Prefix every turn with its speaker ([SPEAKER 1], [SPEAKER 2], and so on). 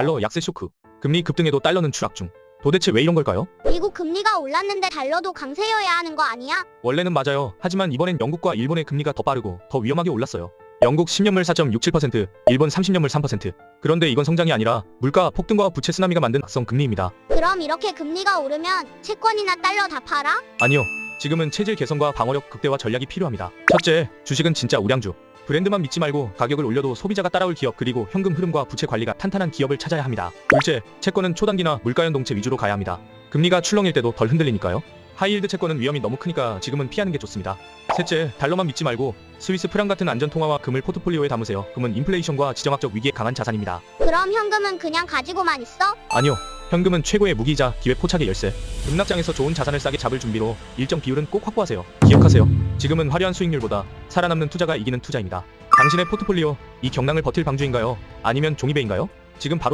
[SPEAKER 1] 달러 약세 쇼크. 금리 급등에도 달러는 추락 중. 도대체 왜 이런 걸까요?
[SPEAKER 2] 미국 금리가 올랐는데 달러도 강세여야 하는 거 아니야?
[SPEAKER 1] 원래는 맞아요. 하지만 이번엔 영국과 일본의 금리가 더 빠르고 더 위험하게 올랐어요. 영국 10년물 4.67%, 일본 30년물 3%. 그런데 이건 성장이 아니라 물가 폭등과 부채 쓰나미가 만든 악성 금리입니다.
[SPEAKER 2] 그럼 이렇게 금리가 오르면 채권이나 달러 다 팔아?
[SPEAKER 1] 아니요. 지금은 체질 개선과 방어력 극대화 전략이 필요합니다. 첫째, 주식은 진짜 우량주. 브랜드만 믿지 말고 가격을 올려도 소비자가 따라올 기업 그리고 현금 흐름과 부채 관리가 탄탄한 기업을 찾아야 합니다. 둘째, 채권은 초단기나 물가연동체 위주로 가야 합니다. 금리가 출렁일 때도 덜 흔들리니까요. 하이힐드 채권은 위험이 너무 크니까 지금은 피하는 게 좋습니다. 셋째, 달러만 믿지 말고 스위스 프랑 같은 안전 통화와 금을 포트폴리오에 담으세요. 금은 인플레이션과 지정학적 위기에 강한 자산입니다.
[SPEAKER 2] 그럼 현금은 그냥 가지고만 있어?
[SPEAKER 1] 아니요. 현금은 최고의 무기이자 기회 포착의 열쇠. 급락장에서 좋은 자산을 싸게 잡을 준비로 일정 비율은 꼭 확보하세요. 기억하세요. 지금은 화려한 수익률보다 살아남는 투자가 이기는 투자입니다. 당신의 포트폴리오 이 경랑을 버틸 방주인가요? 아니면 종이배인가요? 지금 바로